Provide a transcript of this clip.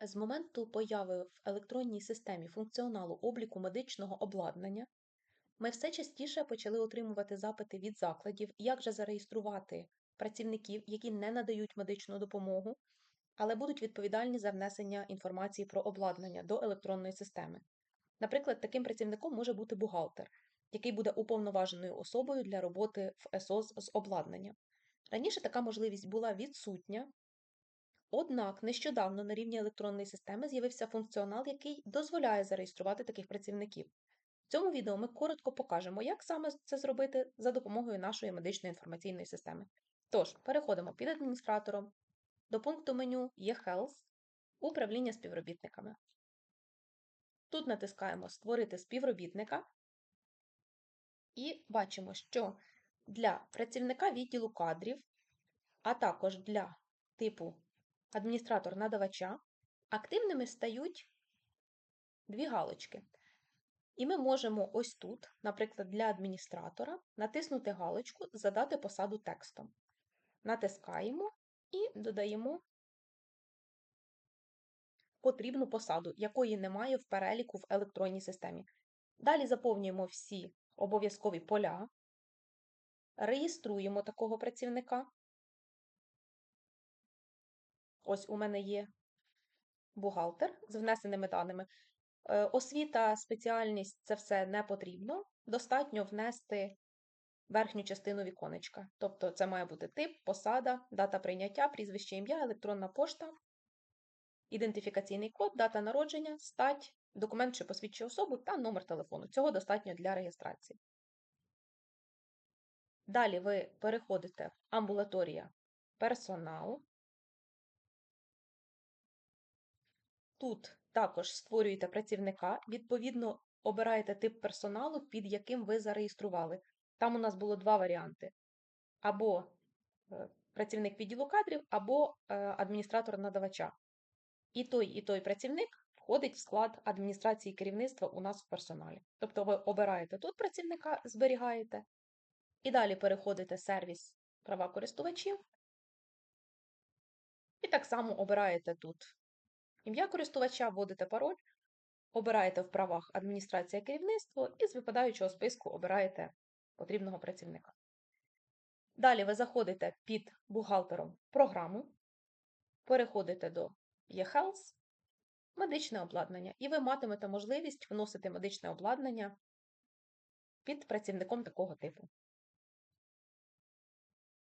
З моменту появи в електронній системі функціоналу обліку медичного обладнання ми все частіше почали отримувати запити від закладів, як же зареєструвати працівників, які не надають медичну допомогу, але будуть відповідальні за внесення інформації про обладнання до електронної системи. Наприклад, таким працівником може бути бухгалтер, який буде уповноваженою особою для роботи в СОС з обладнання. Раніше така можливість була відсутня, однак нещодавно на рівні електронної системи з'явився функціонал, який дозволяє зареєструвати таких працівників. В цьому відео ми коротко покажемо, як саме це зробити за допомогою нашої медичної інформаційної системи. Тож, переходимо під адміністратором до пункту меню eHealth Управління співробітниками. Тут натискаємо Створити співробітника і бачимо, що для працівника відділу кадрів, а також для типу адміністратор надавача, активними стають дві галочки. І ми можемо ось тут, наприклад, для адміністратора, натиснути галочку Задати посаду текстом. Натискаємо і додаємо потрібну посаду, якої немає в переліку в електронній системі. Далі заповнюємо всі обов'язкові поля, реєструємо такого працівника. Ось у мене є бухгалтер з внесеними даними. Е, освіта, спеціальність це все не потрібно. Достатньо внести верхню частину віконечка. Тобто це має бути тип, посада, дата прийняття, прізвище ім'я, електронна пошта, ідентифікаційний код, дата народження, стать, документ, що посвідчує особу та номер телефону. Цього достатньо для реєстрації. Далі ви переходите в амбулаторія персонал. Тут також створюєте працівника, відповідно, обираєте тип персоналу, під яким ви зареєстрували. Там у нас було два варіанти: або е, працівник відділу кадрів, або е, адміністратор надавача. І той, і той працівник входить в склад адміністрації керівництва у нас в персоналі. Тобто ви обираєте тут працівника, зберігаєте, і далі переходите сервіс права користувачів. І так само обираєте тут ім'я користувача, вводите пароль, обираєте в правах адміністрація керівництво і з випадаючого списку обираєте потрібного працівника. Далі ви заходите під бухгалтером програму, переходите до eHealth, медичне обладнання, і ви матимете можливість вносити медичне обладнання під працівником такого типу.